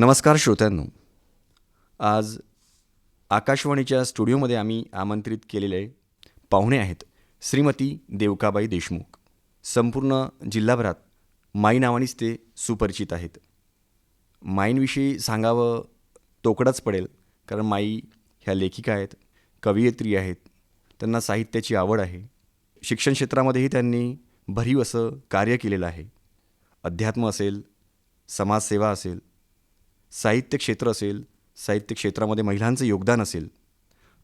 नमस्कार श्रोत्यांनो. आज आकाशवाणीच्या स्टुडिओमध्ये आम्ही आमंत्रित केलेले पाहुणे आहेत श्रीमती देवकाबाई देशमुख. संपूर्ण जिल्हाभरात माई नावानेच ते सुपरिचित आहेत. माईंविषयी सांगावं तोकडाच पडेल कारण माई ह्या लेखिका आहेत कवयित्री आहेत त्यांना साहित्याची आवड आहे. शिक्षण क्षेत्रामध्येही त्यांनी भरीव असं कार्य केलेलं आहे. अध्यात्म असेल समाजसेवा असेल साहित्य क्षेत्र असेल साहित्य क्षेत्रामध्ये महिलांचं योगदान असेल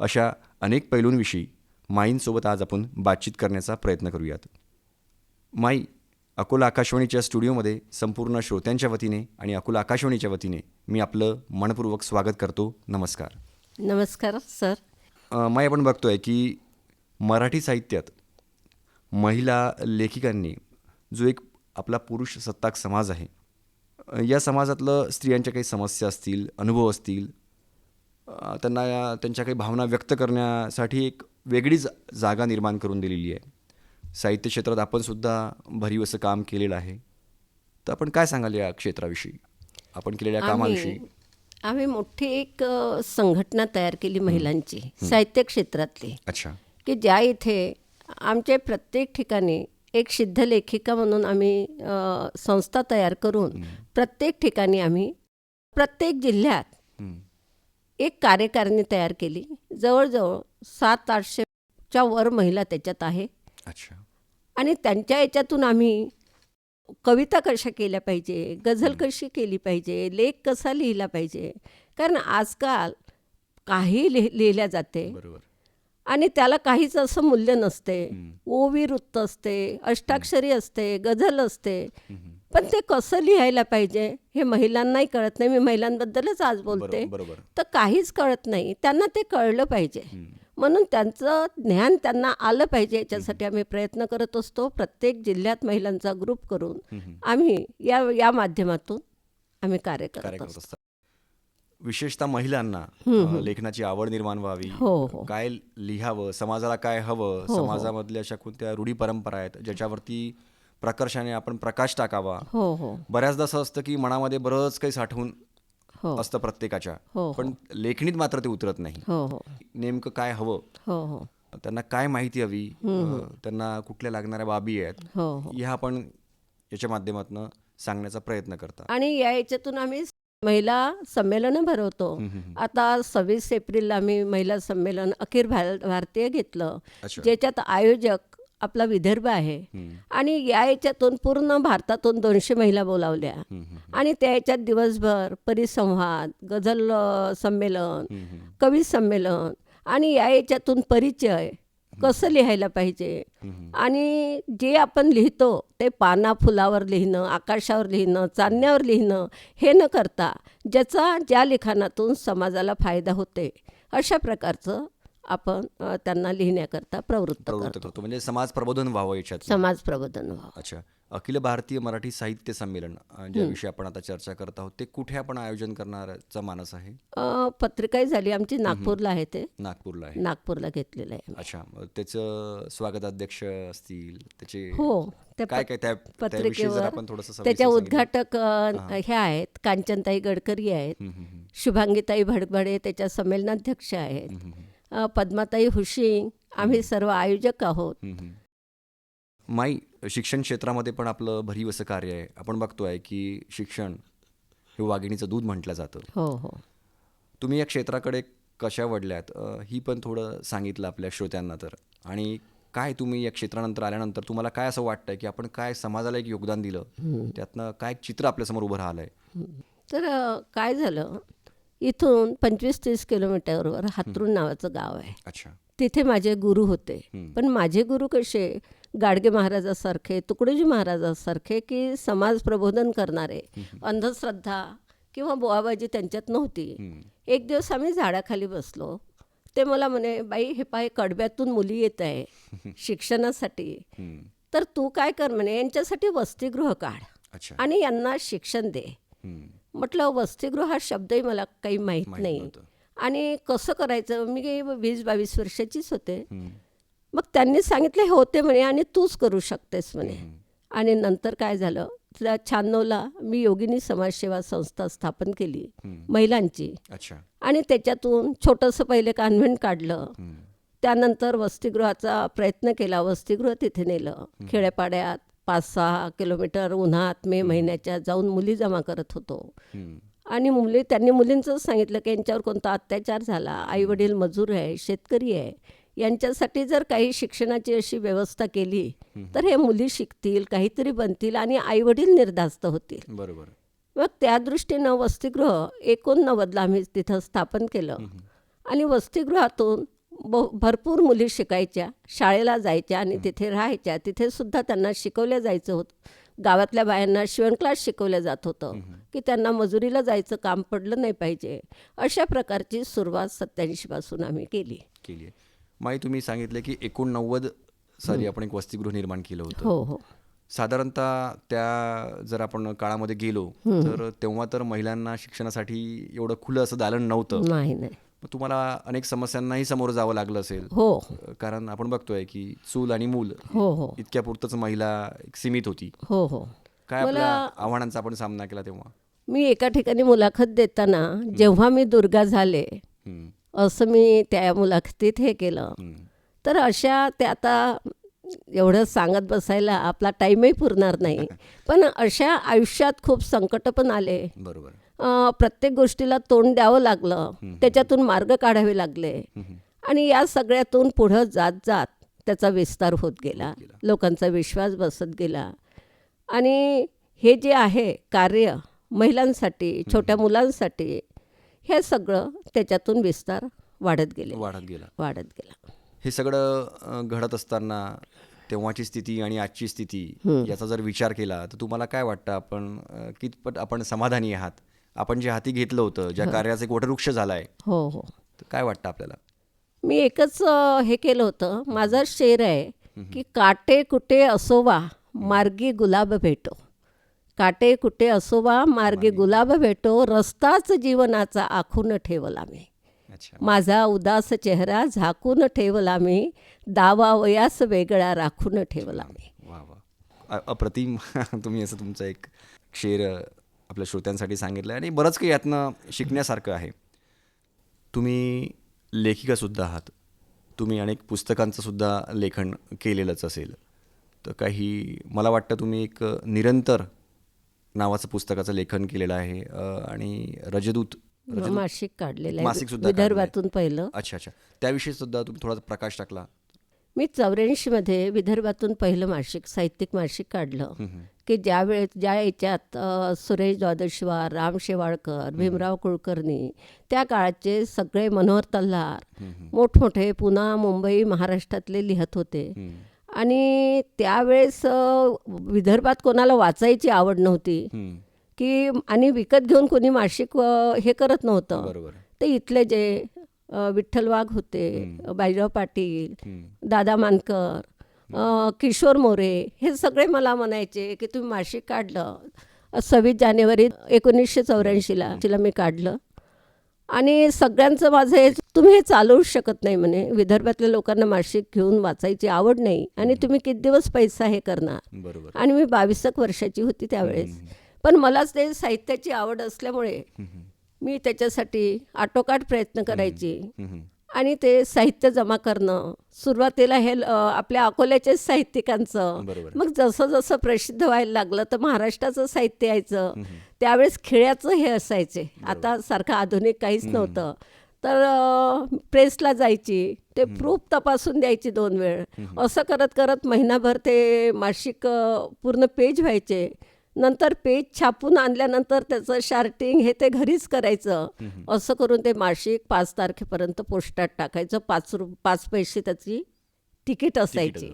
अशा अनेक पैलूंविषयी माईंसोबत आज आपण बातचीत करण्याचा प्रयत्न करूयात. माई अकोला आकाशवाणीच्या स्टुडिओमध्ये संपूर्ण श्रोत्यांच्या वतीने आणि अकोला आकाशवाणीच्या वतीने मी आपलं मनपूर्वक स्वागत करतो. नमस्कार. नमस्कार सर. माई आपण बघतोय की मराठी साहित्यात महिला लेखिकांनी जो एक आपला पुरुष सत्ताक समाज आहे या समाजातलं स्त्रियांच्या काही समस्या असतील अनुभव असतील त्यांना या- त्यांच्या काही भावना व्यक्त करण्यासाठी एक वेगळीच जागा निर्माण करून दिलेली आहे. साहित्य क्षेत्रात आपण सुद्धा भरीव असं काम केलेलं आहे. तर आपण काय सांगाल या क्षेत्राविषयी? आपण केलेल्या कामाविषयी? आम्ही मोठी एक संघटना तयार केली महिलांची साहित्य क्षेत्रातली. अच्छा. की ज्या इथे आमच्या प्रत्येक ठिकाणी एक सिद्ध लेखिका म्हणून आम्ही संस्था तयार करून प्रत्येक ठिकाणी आम्ही प्रत्येक जिल्ह्यात. एक कार्यकारिणी तयार केली. जवळजवळ सात आठशेच्या वर महिला त्याच्यात आहे. अच्छा. आणि त्यांच्या याच्यातून आम्ही कविता कशा केल्या पाहिजे गझल कशी केली पाहिजे लेख कसा लिहिला पाहिजे? कारण आजकाल काही लिह लिहिल्या जाते. आणि त्याला काहीच असं मूल्य नसते. ओवी वृत्त असते अष्टाक्षरी असते गझल असते. पण ते कसं लिहायला पाहिजे हे महिलांनाही कळत नाही. मी महिलांबद्दलच आज बोलते. तर काहीच कळत नाही. त्यांना ते कळलं पाहिजे. म्हणून त्यांचं ज्ञान त्यांना आलं पाहिजे. याच्यासाठी आम्ही प्रयत्न करत असतो. प्रत्येक जिल्ह्यात महिलांचा ग्रुप करून. आम्ही या या माध्यमातून आम्ही कार्य करत असतो. विशेषतः महिलांना लेखनाची आवड निर्माण व्हावी. हो हो. काय लिहावं समाजाला काय हवं हो. समाजामधल्या अशा कोणत्या रूढी परंपरा आहेत ज्याच्यावरती प्रकर्षाने आपण प्रकाश टाकावा. हो हो. बऱ्याचदा असं असतं की मनामध्ये बरंच काही साठवून हो. असतं प्रत्येकाच्या. हो पण लेखणीत मात्र ते उतरत नाही. हो हो. नेमकं काय हवं? हो हो. त्यांना काय माहिती हवी? अ, त्यांना कुठल्या लागणाऱ्या बाबी आहेत? हो हो. ह्या आपण याच्या माध्यमातून सांगण्याचा प्रयत्न करता आणि या याच्यातून आम्ही महिला संमेलनं भरवतो. आता सव्वीस एप्रिलला आम्ही महिला संमेलन अखिल भार भारतीय घेतलं. अच्छा. ज्याच्यात आयोजक आपला विदर्भ आहे. आणि या याच्यातून पूर्ण भारतातून दोनशे महिला बोलावल्या. आणि त्या याच्यात दिवसभर परिसंवाद गझल संमेलन कवी संमेलन आणि या याच्यातून परिचय कसं लिहायला पाहिजे. आणि जे आपण लिहितो ते पाना फुलावर लिहिणं आकाशावर लिहिणं चांदण्यावर लिहिणं हे न करता ज्याचा ज्या लिखाणातून समाजाला फायदा होते अशा प्रकारचं आपण त्यांना लिहिण्याकरता प्रवृत्त प्रवृत्त करतो. म्हणजे समाज प्रबोधन व्हावं याच्यात. समाज प्रबोधन व्हावं. अच्छा. अखिल भारतीय मराठी साहित्य संमेलन ज्याविषयी आपण आता चर्चा करत आहोत ते कुठे आपण आयोजन करण्याचा मानस आहे? पत्रिकाही झाली आमची. नागपूरला आहे ते. नागपूरला आहे. नागपूरला घेतलेलं आहे अच्छा. त्याचं स्वागताध्यक्ष असतील त्याचे हो. काय काय त्या सविस्तर त्याच्या. उद्घाटक हे. आहेत. कांचनताई गडकरी आहेत. शुभांगीताई भडभडे त्याच्या संमेलनाध्यक्ष आहेत. पद्माताई हुशिंग आम्ही सर्व आयोजक आहोत. माई शिक्षण क्षेत्रामध्ये पण आपलं भरीव असं कार्य आहे. आपण बघतोय की शिक्षण हे वाघिणीचं दूध म्हटलं जातं. हो हो. तुम्ही या क्षेत्राकडे कशा वडल्यात ही पण थोडं सांगितलं आपल्या श्रोत्यांना तर. आणि काय तुम्ही या क्षेत्रानंतर आल्यानंतर तुम्हाला काय असं वाटतंय की आपण काय समाजाला एक योगदान दिलं? त्यातनं काय चित्र आपल्यासमोर उभं राहिलंय? तर काय झालं? इथून पंचवीस तीस किलोमीटरवर हातरून नावाचं गाव आहे. तिथे माझे गुरु होते. पण माझे गुरु कसे? गाडगे महाराजासारखे तुकडोजी महाराजासारखे की समाज प्रबोधन करणारे अंधश्रद्धा किंवा बोवाबाजी त्यांच्यात नव्हती. एक दिवस आम्ही झाडाखाली बसलो. ते मला म्हणे बाई हे पाय कडब्यातून मुली येत आहे शिक्षणासाठी. तर तू काय कर म्हणे यांच्यासाठी वसतिगृह काढ आणि यांना शिक्षण दे. म्हटलं वसतिगृह हा शब्दही मला काही माहीत नाही. आणि कसं करायचं? मी वीस बावीस वर्षाचीच होते. मग त्यांनी सांगितलं हे होते म्हणे आणि तूच करू शकतेस म्हणे. आणि नंतर काय झालं? शहाण्णवला मी योगिनी समाजसेवा संस्था स्थापन केली महिलांची. आणि त्याच्यातून छोटंसं पहिले कॉन्व्हेंट काढलं. त्यानंतर वसतिगृहाचा प्रयत्न केला. वसतिगृह तिथे नेलं. खेड्यापाड्यात पाच सहा किलोमीटर उन्हात मे महिन्याच्या जाऊन मुली जमा करत होतो. आणि मुली त्यांनी मुलींचंच सांगितलं की यांच्यावर कोणता अत्याचार झाला आई वडील मजूर आहे शेतकरी आहे यांच्यासाठी जर काही शिक्षणाची अशी व्यवस्था केली तर हे मुली शिकतील काहीतरी बनतील आणि आई वडील निर्धास्त होतील. बरोबर. मग त्या दृष्टीनं वसतिगृह एकोणनव्वदला आम्ही तिथं स्थापन केलं. आणि वसतिगृहातून ब भरपूर मुली शिकायच्या शाळेला जायच्या आणि तिथे राहायच्या. तिथे सुद्धा त्यांना शिकवलं जायचं होतं. गावातल्या बायांना शिवण क्लास शिकवलं जात होतं की त्यांना मजुरीला जायचं काम पडलं नाही पाहिजे. अशा प्रकारची सुरुवात सत्याऐंशीपासून आम्ही केली. केली आहे. माई तुम्ही सांगितलं की एकोणनव्वद साली आपण एक वसतिगृह निर्माण केलं होतं. हो हो. साधारणतः त्या जर आपण काळामध्ये गेलो तर तेव्हा तर महिलांना शिक्षणासाठी एवढं खुलं असं दालन नव्हतं. नाही नाही. तुम्हाला अनेक समस्यांनाही समोर जावं लागलं असेल. हो. कारण आपण बघतोय की चूल आणि मूल हो हो. इतक्या पुरतच महिला सीमित होती. हो हो. काय आपल्या आव्हानांचा आपण सामना केला तेव्हा? मी एका ठिकाणी मुलाखत देताना जेव्हा मी दुर्गा झाले असं मी त्या मुलाखतीत हे केलं. तर अशा ते आता एवढं सांगत बसायला आपला टाईमही पुरणार नाही. पण अशा आयुष्यात खूप संकट पण आले. बरोबर. प्रत्येक गोष्टीला तोंड द्यावं लागलं. त्याच्यातून मार्ग काढावे लागले. आणि या सगळ्यातून पुढं जात जात त्याचा विस्तार होत गेला. लोकांचा विश्वास बसत गेला. आणि हे जे आहे कार्य महिलांसाठी छोट्या मुलांसाठी हे सगळं त्याच्यातून विस्तार वाढत गेले. वाढत गेला. वाढत गेला. हे सगळं घडत असताना तेव्हाची स्थिती आणि आजची स्थिती याचा जर विचार केला तर तुम्हाला काय वाटतं आपण कितपत आपण समाधानी आहात? आपण जे हाती घेतलं होतं ज्या कार्याचा एक वटवृक्ष झालाय. हो हो. काय वाटतं आपल्याला? मी एकच हे केलं होतं. माझा शेर आहे की काटे कुटे असोवा मार्गी गुलाब भेटो. काटे कुटे असोवा मार्गी गुलाब भेटो रस्ताच जीवनाचा आखून ठेवला मी. माझा उदास चेहरा झाकून ठेवला मी दावा वयास वेगळा राखून ठेवला मी. अप्रतिम. तुम्ही असं तुमचं एक शेर आपल्या श्रोत्यांसाठी सांगितलं आणि बरंच काही यातनं शिकण्यासारखं आहे. तुम्ही लेखिकासुद्धा आहात. तुम्ही अनेक पुस्तकांचं सुद्धा लेखन केलेलंच असेल. तर काही मला वाटतं तुम्ही एक निरंतर नावाचं पुस्तकाचं लेखन केलेलं आहे आणि रजदूत मासिक काढलेलं मासिक आहे सुद्धा विदर्भातून पहिलं. अच्छा अच्छा. त्याविषयी सुद्धा तुम्ही थोडा प्रकाश टाकला. मी चौऱ्याऐंशीमध्ये विदर्भातून पहिलं मासिक साहित्यिक मासिक काढलं. की ज्यावेळेस ज्या याच्यात सुरेश द्वादशीवार राम शेवाळकर भीमराव कुलकर्णी त्या काळाचे सगळे मनोहर तल्हार मोठमोठे पुणा मुंबई महाराष्ट्रातले लिहत होते. आणि त्यावेळेस विदर्भात कोणाला वाचायची आवड नव्हती. की आणि विकत घेऊन कोणी मासिक हे करत नव्हतं. ते इथले जे विठ्ठल वाघ होते बाजीराव पाटील दादा मानकर किशोर मोरे हे सगळे मला म्हणायचे की तुम्ही मासिक काढलं. सव्वीस जानेवारी एकोणीसशे चौऱ्याऐंशीला तिला मी काढलं. आणि सगळ्यांचं माझं हे तुम्ही हे चालवूच शकत नाही म्हणे. विदर्भातल्या लोकांना मासिक घेऊन वाचायची आवड नाही. आणि तुम्ही किती दिवस पैसा हे करणार? आणि मी बावीसक वर्षाची होती त्यावेळेस. पण मलाच ते साहित्याची आवड असल्यामुळे मी त्याच्यासाठी आटोकाट प्रयत्न करायची. आणि ते साहित्य जमा करणं सुरुवातीला हे आपल्या अकोल्याच्याच साहित्यिकांचं. मग जसं जसं प्रसिद्ध व्हायला लागलं तर महाराष्ट्राचं साहित्य यायचं. त्यावेळेस खेड्याचं हे असायचे. आता सारखं आधुनिक काहीच नव्हतं. तर प्रेसला जायची ते प्रूफ तपासून द्यायची दोन वेळ. असं करत करत महिनाभर ते मासिक पूर्ण पेज व्हायचे. नंतर पेज छापून आणल्यानंतर त्याचं शार्टिंग हे ते घरीच करायचं. असं करून ते मासिक पाच तारखेपर्यंत पोस्टात टाकायचं. पाच रु पाच पैसे त्याची तिकीट असायची.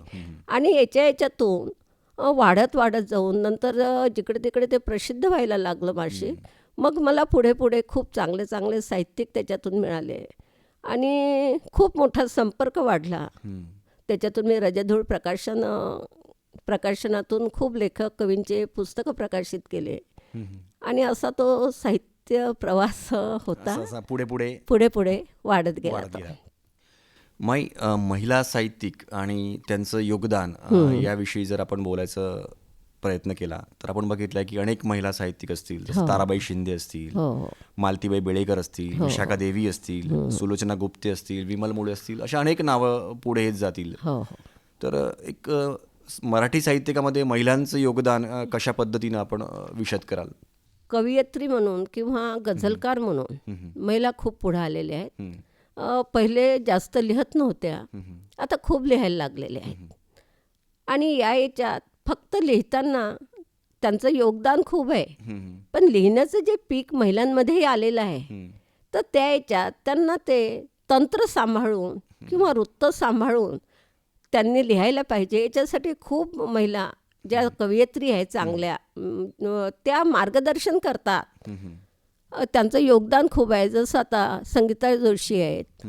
आणि याच्या याच्यातून वाढत वाढत जाऊन नंतर जिकडे तिकडे ते प्रसिद्ध व्हायला लागलं मासिक. मग मला पुढे पुढे खूप चांगले चांगले साहित्यिक त्याच्यातून मिळाले. आणि खूप मोठा संपर्क वाढला. त्याच्यातून मी रजधूळ प्रकाशन प्रकाशनातून खूप लेखक कवींचे पुस्तकं प्रकाशित केले. आणि असा तो साहित्य प्रवास होता. पुढे पुढे. पुढे पुढे वाढत गेला मै महिला साहित्यिक आणि त्यांचं योगदान याविषयी जर आपण बोलायचं प्रयत्न केला तर आपण बघितलं की अनेक महिला साहित्यिक असतील जसं ताराबाई शिंदे असतील हो. हो मालतीबाई बेळेकर असतील विशाखा देवी असतील सुलोचना गुप्ते असतील विमल मुळे असतील अशा अनेक नावं पुढे येत जातील. हो हो. तर एक मराठी साहित्यिकामध्ये महिलांचं योगदान कशा पद्धतीनं आपण विशद कराल? कवयित्री म्हणून किंवा गझलकार म्हणून महिला खूप पुढे आलेल्या आहेत. पहिले जास्त लिहत नव्हत्या. आता खूप लिहायला लागलेल्या आहेत. आणि या याच्यात फक्त लिहिताना त्यांचं योगदान खूप आहे. पण लिहिण्याचं जे पीक महिलांमध्येही आलेलं आहे. तर त्या याच्यात त्यांना ते तंत्र सांभाळून किंवा वृत्त सांभाळून त्यांनी लिहायला पाहिजे. याच्यासाठी खूप महिला ज्या कवयित्री आहेत चांगल्या त्या मार्गदर्शन करतात. त्यांचं योगदान खूप आहे. जसं आता संगीता जोशी आहेत.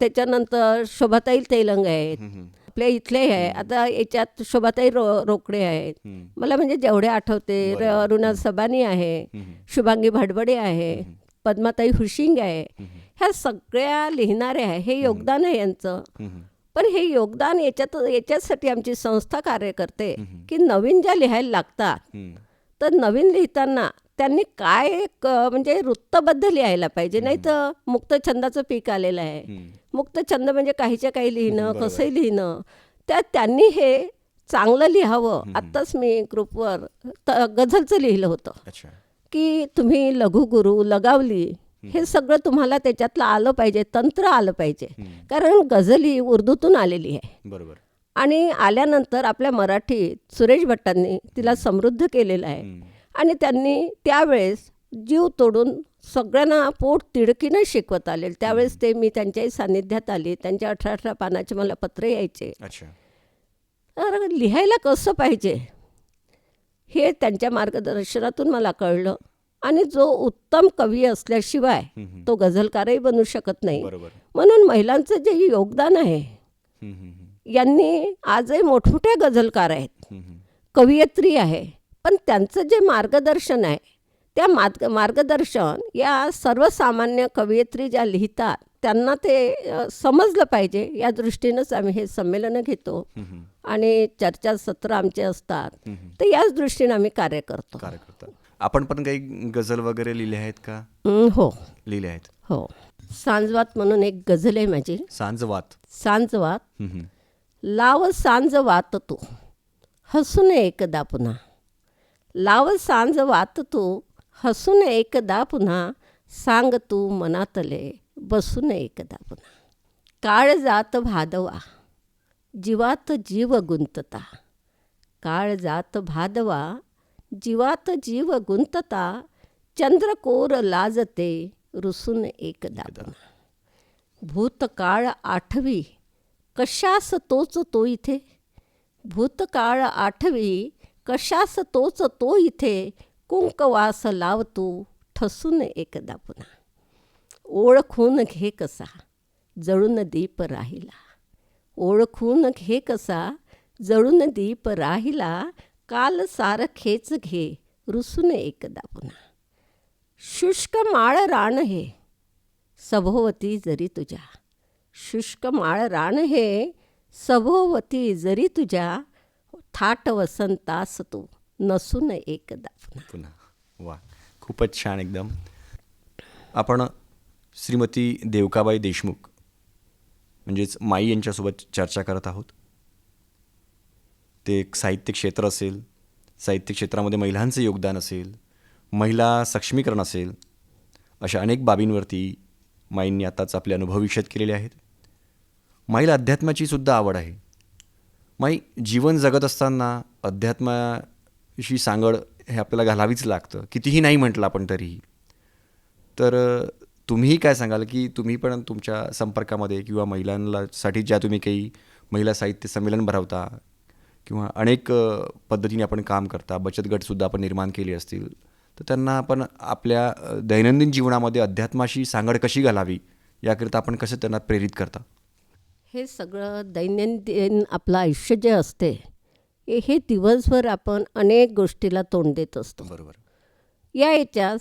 त्याच्यानंतर शोभाताई तेलंग आहेत. आपल्या इथले आहे. आता याच्यात शोभाताई रो रोकडे आहेत. मला म्हणजे जेवढे आठवते अरुणा सबानी आहे. शुभांगी भडबडे आहे पद्माताई हुशिंग आहे. ह्या सगळ्या लिहिणाऱ्या आहे हे योगदान आहे यांचं. पण हे योगदान याच्यात याच्यासाठी आमची संस्था कार्य करते की नवीन ज्या लिहायला लागतात. तर नवीन लिहिताना त्यांनी काय म्हणजे वृत्तबद्ध लिहायला पाहिजे. नाही तर मुक्तछंदाचं पीक आलेलं आहे. हम्म. मुक्तछंद म्हणजे काहीच्या काही लिहिणं कसंही लिहिणं. त्या त्यांनी हे चांगलं लिहावं. आत्ताच मी ग्रुपवर त गझलचं लिहिलं होतं. की तुम्ही लघुगुरू लगावली हे सगळं तुम्हाला त्याच्यातलं आलं पाहिजे तंत्र आलं पाहिजे. कारण गझल ही उर्दूतून आलेली आहे. बरोबर. आणि आल्यानंतर आपल्या मराठीत सुरेश भट्टांनी तिला समृद्ध केलेलं आहे. आणि त्यांनी त्यावेळेस जीव तोडून सगळ्यांना पोट तिडकीनं शिकवत आले त्यावेळेस ते मी त्यांच्याही सान्निध्यात आली त्यांच्या अठरा अठरा पानाचे मला पत्र यायचे. तर लिहायला कसं पाहिजे हे त्यांच्या मार्गदर्शनातून मला कळलं. आणि जो उत्तम कवी असल्याशिवाय. तो गझलकारही बनू शकत नाही म्हणून महिलांचं जे योगदान आहे. यांनी आजही मोठमोठ्या गझलकार आहेत. कवयित्री आहे पण त्यांचं जे मार्गदर्शन आहे त्या मार्ग मार्गदर्शन या सर्वसामान्य कवयित्री ज्या लिहितात त्यांना ते समजलं पाहिजे या दृष्टीनंच आम्ही हे संमेलनं घेतो. आणि चर्चासत्र आमचे असतात. तर याच दृष्टीने आम्ही कार्य करतो कार्य करता आपण पण काही गझल वगैरे लिहिले आहेत का? हं, लिहिले आहेत. हो. सांजवात म्हणून एक गझल आहे माझी. सांजवात. सांजवात. लाव सांज वात तू हसून एकदा पुन्हा. लाव सांज वात तू हसून एकदा पुन्हा. सांग तू मनातले. बसून एकदा पुन्हा. काळ जात भादवा. जीवात जीव गुंतता. काळ जात भादवा. जीवात जीव गुंतता चंद्रकोर लाजते रुसून एकदा. भूतकाळ आठवी कशास तोच तो इथे? भूतकाळ आठवी कशास तोच तो इथे? कुंकवास लावतो ठसून एकदा पुन्हा ओळखून घे कसा जळून दीप राहिला. ओळखून घे कसा जळून दीप राहिला काल सारखेच घे रुसून एकदा पुन्हा. शुष्क माळ रान हे सभोवती जरी तुझ्या. शुष्क माळ रान हे सभोवती जरी तुझ्या. थाट वसंतास तू नसून एकदा पुन्हा. पुन्हा. वा खूपच छान एकदम. आपण श्रीमती देवकाबाई देशमुख म्हणजेच माई यांच्यासोबत चर्चा करत आहोत. ते एक साहित्य क्षेत्र असेल साहित्य क्षेत्रामध्ये महिलांचं योगदान असेल महिला सक्षमीकरण असेल अशा अनेक बाबींवरती माईंनी आताच आपले अनुभव विशद केलेले आहेत. माईला अध्यात्माची सुद्धा आवड आहे. माई जीवन जगत असताना अध्यात्माशी सांगड हे आपल्याला घालावीच लागतं कितीही नाही म्हटलं आपण तरीही. तर तुम्हीही काय सांगाल की तुम्ही पण तुमच्या संपर्कामध्ये किंवा महिलांसाठी ज्या तुम्ही काही महिला साहित्य संमेलन भरवता किंवा अनेक पद्धतीने आपण काम करता बचत गटसुद्धा आपण निर्माण केले असतील तर त्यांना आपण आपल्या दैनंदिन जीवनामध्ये अध्यात्माशी सांगड कशी घालावी याकरिता आपण कसं त्यांना प्रेरित करता? हे सगळं दैनंदिन आपलं आयुष्य जे असते हे- हे दिवसभर आपण अनेक गोष्टीला तोंड देत असतो. बरोबर. या याच्यास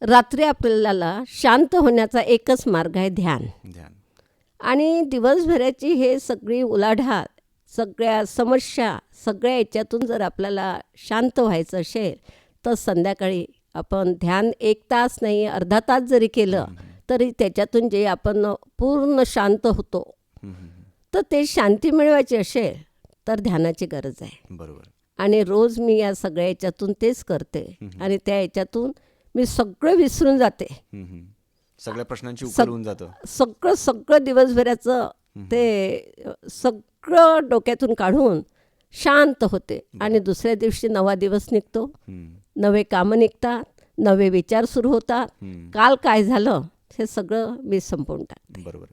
रात्री आपल्याला शांत होण्याचा एकच मार्ग आहे ध्यान. ध्यान. आणि दिवसभराची हे सगळी उलाढाल सगळ्या समस्या सगळ्या याच्यातून जर आपल्याला शांत व्हायचं असेल तर संध्याकाळी आपण ध्यान एक तास नाही अर्धा तास जरी केलं तरी त्याच्यातून जे आपण पूर्ण शांत होतो. तर ते शांती मिळवायची असेल तर ध्यानाची गरज आहे. बरोबर. आणि रोज मी या सगळ्या याच्यातून तेच करते आणि त्या याच्यातून मी सगळं विसरून जाते. सगळ्या प्रश्नांची सग- सगळं सगळं दिवसभराचं ते अ, सगळं डोक्यातून काढून शांत होते. आणि दुसऱ्या दिवशी नवा दिवस निघतो. नवे कामं निघतात नवे विचार सुरू होतात. काल काय झालं हे सगळं मी संपवून टाकते. बरोबर.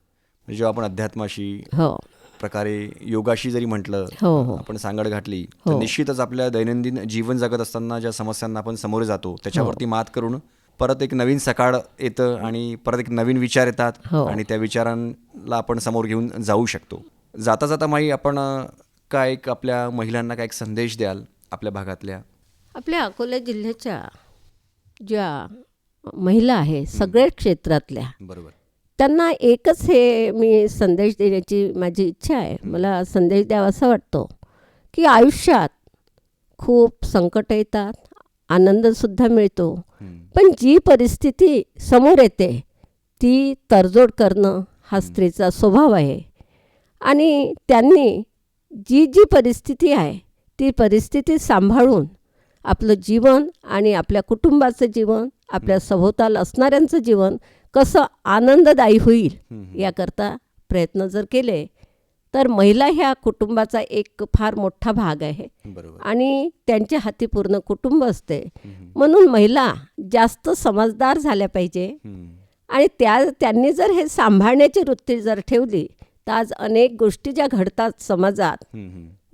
म्हणजे आपण अध्यात्माशी हो. प्रकारे योगाशी जरी म्हटलं हो हो. आपण सांगड घातली तर हो. निश्चितच आपल्या दैनंदिन जीवन जगत असताना ज्या समस्यांना आपण सामोरे जातो त्याच्यावरती हो. मात करून परत एक नवीन सकाळ येतं आणि परत एक नवीन विचार येतात. आणि त्या विचारांना आपण समोर घेऊन जाऊ शकतो. जाता जाता माई आपण काय एक आपल्या महिलांना काय एक संदेश द्याल आपल्या भागातल्या? आपल्या अकोला जिल्ह्याच्या ज्या महिला आहे सगळ्याच क्षेत्रातल्या बरोबर. त्यांना एकच हे मी संदेश देण्याची माझी इच्छा आहे. मला संदेश द्यावा असा वाटतो की आयुष्यात खूप संकट येतात आनंदसुद्धा मिळतो. पण जी परिस्थिती समोर येते ती तडजोड करणं हा स्त्रीचा स्वभाव आहे. आणि त्यांनी जी जी परिस्थिती आहे ती परिस्थिती सांभाळून आपलं जीवन आणि आपल्या कुटुंबाचं जीवन आपल्या सभोवताल असणाऱ्यांचं जीवन कसं आनंददायी होईल याकरता प्रयत्न जर केले तर महिला ह्या कुटुंबाचा एक फार मोठा भाग आहे. आणि त्यांच्या हाती पूर्ण कुटुंब असते. म्हणून महिला जास्त समजदार झाल्या पाहिजे. आणि त्या त्यांनी जर हे सांभाळण्याची वृत्ती जर ठेवली तर आज अनेक गोष्टी ज्या घडतात समाजात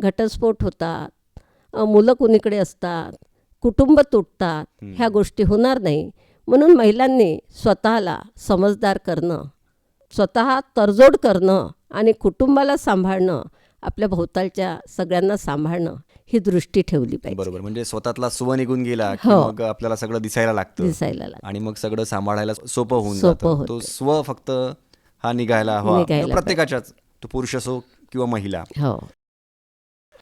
घटस्फोट होतात मुलं कुणीकडे असतात कुटुंब तुटतात. ह्या गोष्टी होणार नाही म्हणून महिलांनी स्वतःला समजदार करणं स्वतः तडजोड करणं आणि कुटुंबाला सांभाळणं आपल्या भोवतालच्या सगळ्यांना सांभाळणं ही दृष्टी ठेवली पाहिजे बरोबर म्हणजे स्वतःतला स्व निघून गेला हो. मग आपल्याला सगळं दिसायला लागतं दिसायला लागतं. आणि मग सगळं सांभाळायला सोपं होऊन. तो स्व फक्त हा निघायला हवा. निघायला प्रत्येकाच्याच. तो पुरुष असो किंवा महिला. हो.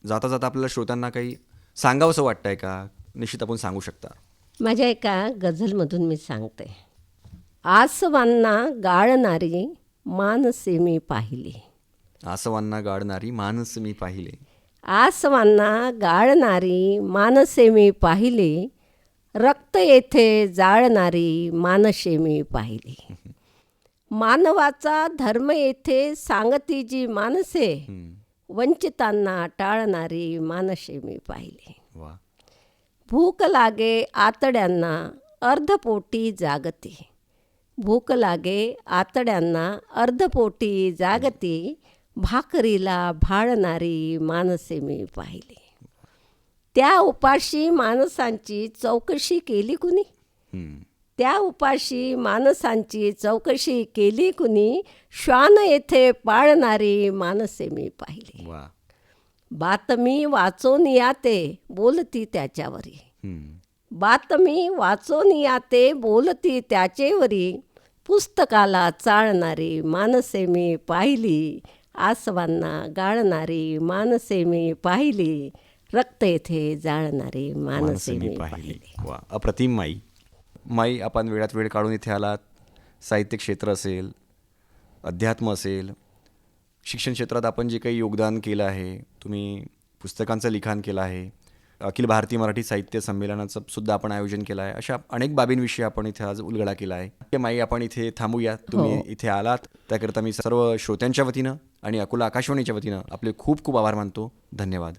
जाता जाता आपल्याला श्रोत्यांना काही सांगावंसं वाटतंय का? निश्चित आपण सांगू शकता. माझ्या एका गझलमधून मी सांगते. आसवांना गाळणारी मानसे मी पाहिली. आसवांना गाडणारी माणस मी पाहिले. आसवांना गाळणारी मानसे मी पाहिली. रक्त येथे जाळणारी मानसे मी पाहिली. मानवाचा धर्म येथे सांगती जी मानसे हम्म. वंचितांना टाळणारी मानसे मी पाहिली. भूक लागे आतड्यांना अर्धपोटी जागती. भूक लागे आतड्यांना अर्धपोटी जागती भाकरीला भाळणारी माणसे मी पाहिली. त्या उपाशी माणसांची चौकशी केली कुणी. त्या उपाशी माणसांची चौकशी केली कुणी? श्वान येथे पाळणारी माणसे मी पाहिली. बातमी वाचून याते बोलती त्याच्यावरी. बातमी वाचून याते बोलती त्याचेवरी. पुस्तकाला चाळणारी मानसे मी पाहिली आसवांना गाळणारी मानसे मी पाहिली रक्त येथे जाळणारी मानसे माणसे मी पाहिली. अप्रतिम माई. माई आपण वेळात वेळ काढून इथे आलात. साहित्य क्षेत्र असेल अध्यात्म असेल शिक्षण क्षेत्रात आपण जे काही योगदान केलं आहे तुम्ही पुस्तकांचं लिखाण केलं आहे अखिल भारतीय मराठी साहित्य संमेलनाचं सुद्धा आपण आयोजन केलं आहे अशा अनेक बाबींविषयी आपण इथे आज उलगडा केला आहे. ते माई आपण इथे थांबूया. तुम्ही इथे आलात. त्याकरता मी सर्व श्रोत्यांच्या वतीनं आणि अकोला आकाशवाणीच्या वतीनं आपले खूप खूप आभार मानतो. धन्यवाद.